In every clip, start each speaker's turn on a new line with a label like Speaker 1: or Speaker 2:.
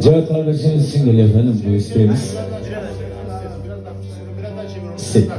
Speaker 1: Cihat Arbacı'nın single efendim bu isteğimiz. Sit.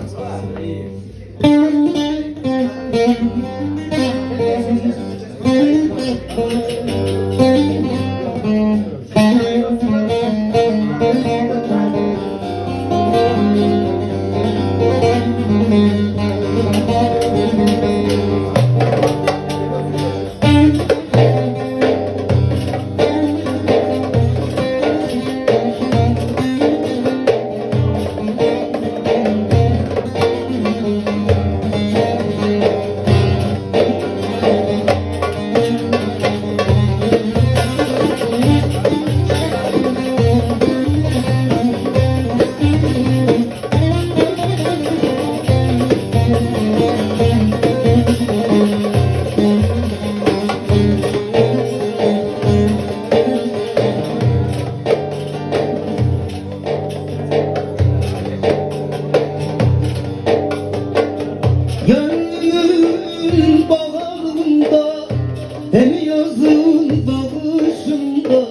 Speaker 1: Hem yazın bağışında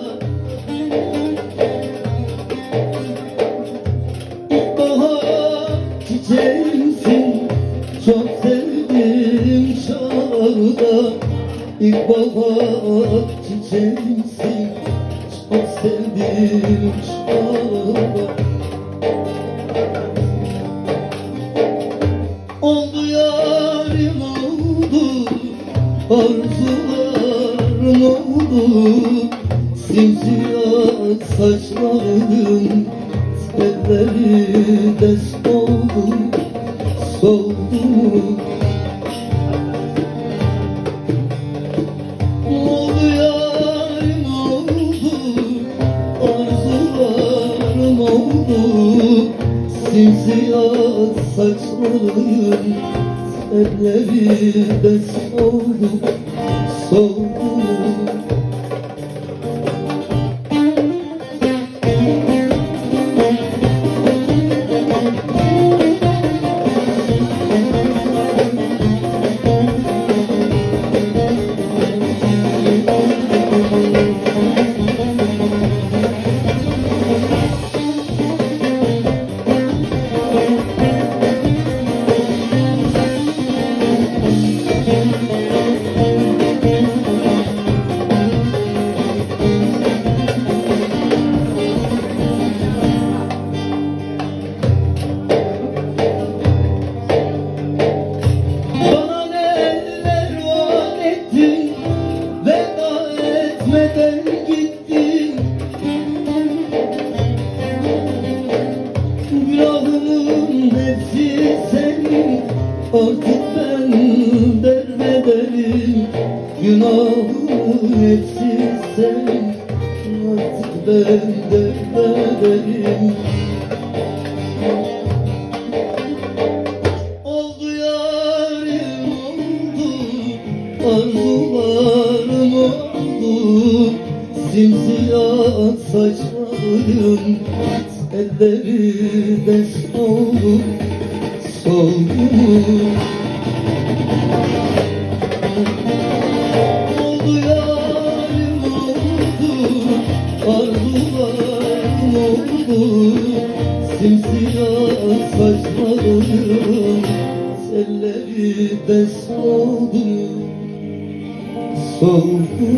Speaker 1: İlkbahar çiçeğimsin Çok sevdim çağrıda İlkbahar çiçeğimsin Çok sevdim çağrıda Arzularım oldu Simsiyah saçlarım Telleri de soldu Soldu. Oldu yarim oldu Arzularım oldu Simsiyah saçlarım Elleri de soldu Soldu Artık ben derbederim Günahımın hepsi senin Artık ben derbederim Oldu yarim oldu Arzularım oldu. Simsiyah saçlarım Elleri de soldu Soldu Oldu oldu Arzularım oldu. Simsiyah saçlarım Telleri de soldu Soldu